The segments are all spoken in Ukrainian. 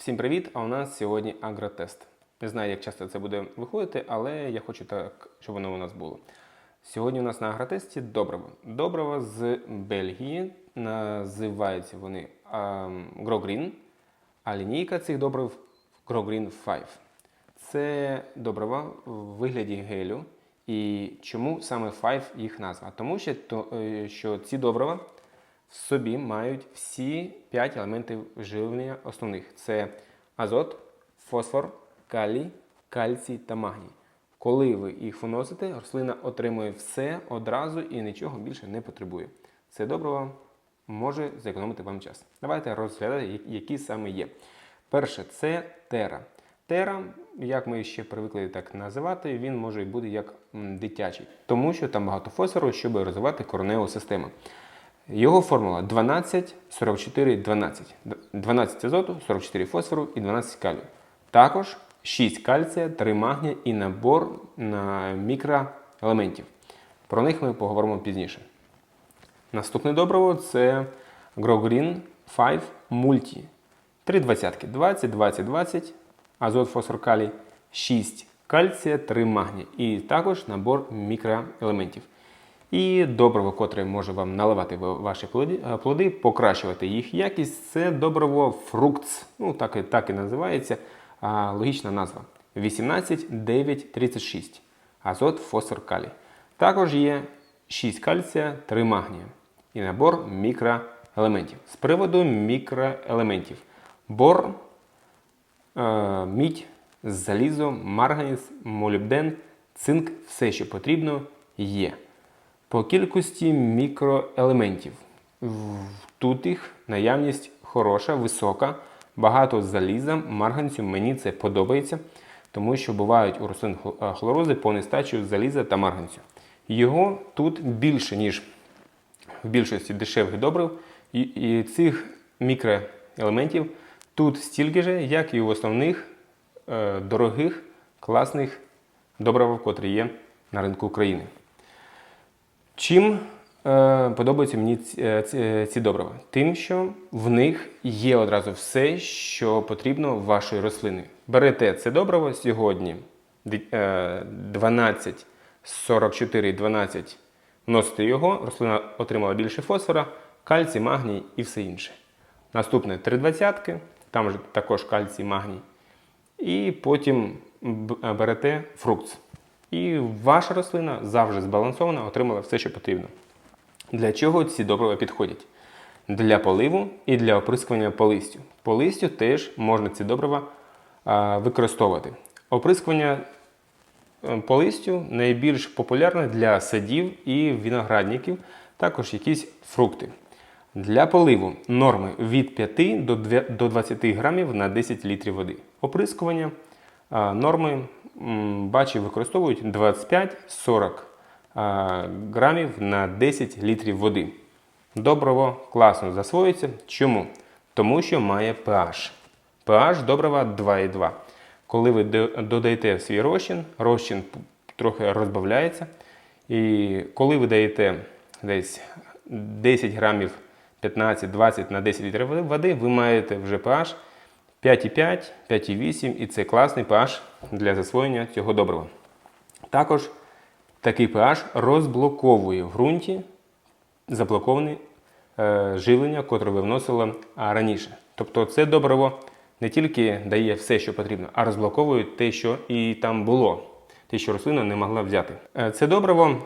Всім привіт! А у нас сьогодні агротест. Не знаю, як часто це буде виходити, але я хочу так, щоб воно у нас було. Сьогодні у нас на агротесті добрива. Добрива з Бельгії. Називаються вони Грогрін, а лінійка цих добрив Грогрін 5. Це добрива в вигляді гелю. І чому саме 5 їх назва? Тому що, то, е, що ці добрива в собі мають всі 5 елементів живлення основних: це азот, фосфор, калій, кальцій та магній. Коли ви їх вносите, рослина отримує все одразу і нічого більше не потребує. Це добриво може зекономити вам час. Давайте розглядати, які саме є. Перше, це тера. Тера, як ми ще привикли так називати, він може бути як дитячий, тому що там багато фосфору, щоб розвивати кореневу систему. Його формула 12, 44, 12. 12 азоту, 44 фосфору і 12 калію. Також 6 кальція, 3 магнія і набор на мікроелементів. Про них ми поговоримо пізніше. Наступне добриво це GrowGreen 5 Multi. Три двадцятки. 20, 20, 20, азот, фосфор, калій, 6 кальція, 3 магнія. І також набор мікроелементів. І добриво, котре може вам наливати ваші плоди, е, плоди, покращувати їх якість, це добриво фруктс. Ну, так, і- так і називається а, логічна назва. 18, 9, 36. Азот, фосфор, калій. Також є 6 кальція, 3 магнія і набор мікроелементів. З приводу мікроелементів. Бор, е, мідь, залізо, марганець, молібден, цинк, все, що потрібно, є. По кількості мікроелементів. Тут їх наявність хороша, висока, багато заліза, марганцю. Мені це подобається, тому що бувають у рослин е, хлорози по нестачі заліза та марганцю. Його тут більше, ніж в більшості дешевих добрив, і, цих мікроелементів тут стільки же, як і в основних е, дорогих, класних добривах, котрі є на ринку України. Чим е, подобаються мені ці, е, ці, е, ці добрива? Тим, що в них є одразу все, що потрібно вашої рослини. Берете це добриво сьогодні ди- е, 12, 44, 12, вносите його, рослина отримала більше фосфора, кальцій, магній і все інше. Наступне 3,20, там також кальцій, магній. І потім е, берете фрукт. І ваша рослина завжди збалансована, отримала все, що потрібно. Для чого ці добрива підходять? Для поливу і для оприскування по листю. По листю теж можна ці добрива а, використовувати. Оприскування е, по листю найбільш популярне для садів і виноградників, також якісь фрукти. Для поливу норми від 5 до до 20 грамів на 10 літрів води. Оприскування норми м, бачив використовують 25-40 грамів на 10 літрів води. Добриво класно засвоюється. Чому? Тому що має pH. pH добрива 2,2. Коли ви додаєте в свій розчин, розчин трохи розбавляється. І коли ви даєте десь 10 грамів 15-20 на 10 літрів води, ви маєте вже pH 5,5, 5,8 і це класний pH для засвоєння цього добрива. Також такий pH розблоковує в ґрунті заблоковане е, живлення, котре ви вносили раніше. Тобто це добриво не тільки дає все, що потрібно, а розблоковує те, що і там було, те, що рослина не могла взяти. Е, Це добриво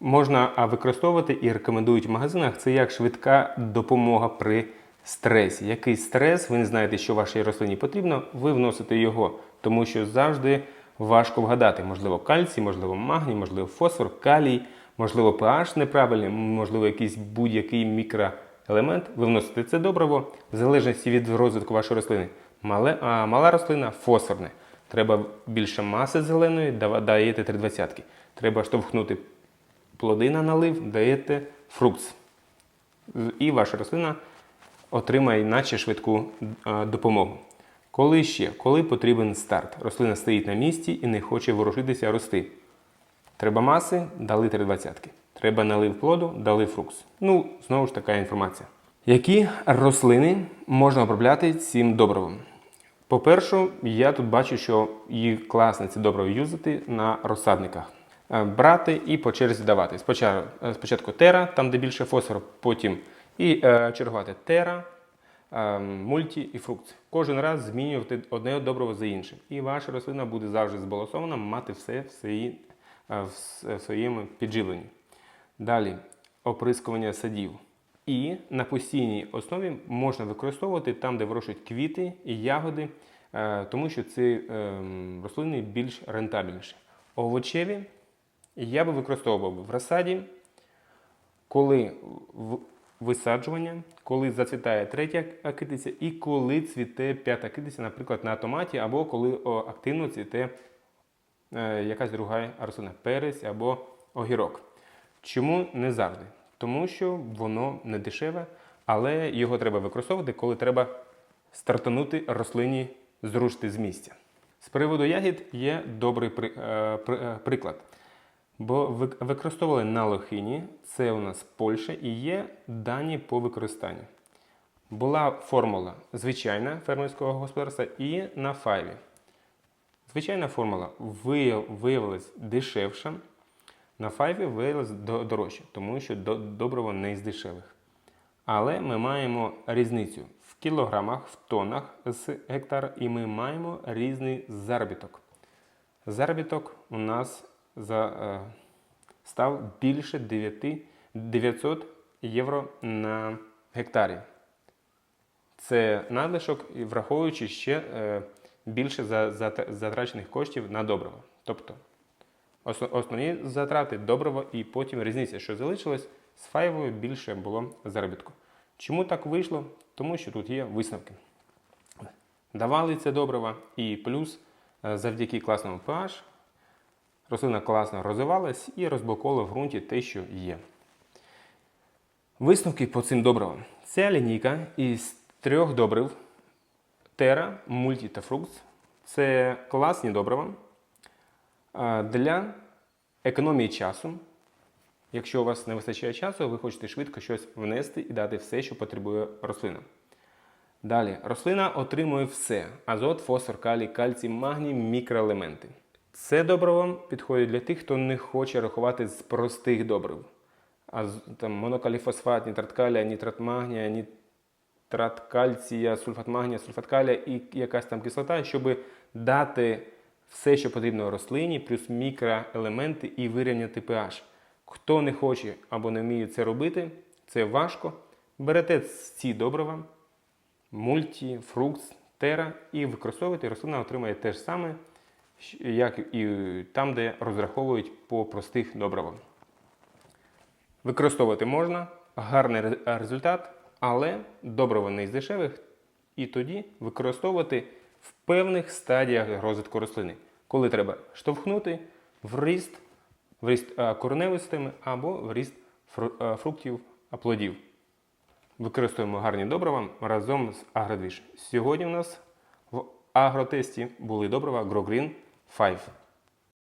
можна використовувати і рекомендують в магазинах. Це як швидка допомога при стресі. Який стрес, ви не знаєте, що вашій рослині потрібно, ви вносите його, тому що завжди важко вгадати. Можливо, кальцій, можливо, магній, можливо, фосфор, калій, можливо, pH неправильний, можливо, якийсь будь-який мікроелемент. Ви вносите це добриво в залежності від розвитку вашої рослини. Мале, а мала рослина фосфорне. Треба більше маси зеленої, даєте 3,20. Треба штовхнути плоди на налив, даєте фрукт. І ваша рослина отримає наче швидку е, допомогу. Коли ще? Коли потрібен старт? Рослина стоїть на місці і не хоче ворушитися, рости. Треба маси, дали 3,20. Треба налив плоду, дали фрукс. Ну, знову ж така інформація. Які рослини можна обробляти цим добривом? По-перше, я тут бачу, що їх класно це добре юзати на розсадниках. Е, Брати і по черзі давати. Спочатку, е, спочатку тера, там де більше фосфору, потім і е, чергувати тера, е, мульті і фрукт. Кожен раз змінювати одне добриво за іншим. І ваша рослина буде завжди збалансована, мати все в, свої, е, в своєму підживленні. Далі оприскування садів. І на постійній основі можна використовувати там, де вирощують квіти і ягоди, е, тому що ці ем, рослини більш рентабельніші. Овочеві я би використовував в розсаді, коли висаджування, коли зацвітає третя акитиця і коли цвіте п'ята акитиця, наприклад, на томаті, або коли активно цвіте е, якась друга рослина, перець або огірок. Чому не завжди? Тому що воно не дешеве, але його треба використовувати, коли треба стартанути рослині зрушити з місця. З приводу ягід є добрий е, е, приклад. Бо ви- використовували на лохині, це у нас Польща, і є дані по використанню. Була формула звичайна фермерського господарства і на файві. Звичайна формула вияв- виявилась дешевша, на файві виявилась до- дорожча, тому що до- добриво не з дешевих. Але ми маємо різницю в кілограмах, в тоннах з гектара, і ми маємо різний заробіток. Заробіток у нас за, е, став більше 9, 900 євро на гектарі. Це надлишок, враховуючи ще е, більше за, за, затрачених коштів на добриво. Тобто основні затрати добриво і потім різниця, що залишилось, з файвою більше було заробітку. Чому так вийшло? Тому що тут є висновки. Давали це добриво, і плюс е, завдяки класному pH рослина класно розвивалась і розблоковувала в ґрунті те, що є. Висновки по цим добривам. Ця лінійка із трьох добрив Terra, Multi та Fruits. Це класні добрива для економії часу. Якщо у вас не вистачає часу, ви хочете швидко щось внести і дати все, що потребує рослина. Далі, рослина отримує все: азот, фосфор, калій, кальцій, магній, мікроелементи. Це добриво підходить для тих, хто не хоче рахувати з простих добрив. А там монокаліфосфат, нітрат калія, нітрат магнія, нітрат кальція, сульфат магнія, сульфат калія і якась там кислота, щоб дати все, що потрібно рослині, плюс мікроелементи і вирівняти pH. Хто не хоче або не вміє це робити, це важко. Берете ці добрива, мульті, фрукт, тера і використовуєте, і рослина отримає те ж саме, як і там, де розраховують по простих добривах. Використовувати можна, гарний результат, але добриво не із дешевих, і тоді використовувати в певних стадіях розвитку рослини, коли треба штовхнути в ріст, в ріст е, кореневої системи або в ріст е, фруктів, а плодів. Використовуємо гарні добрива разом з Агродвіж. Сьогодні у нас в агротесті були добрива GrowGreen 5.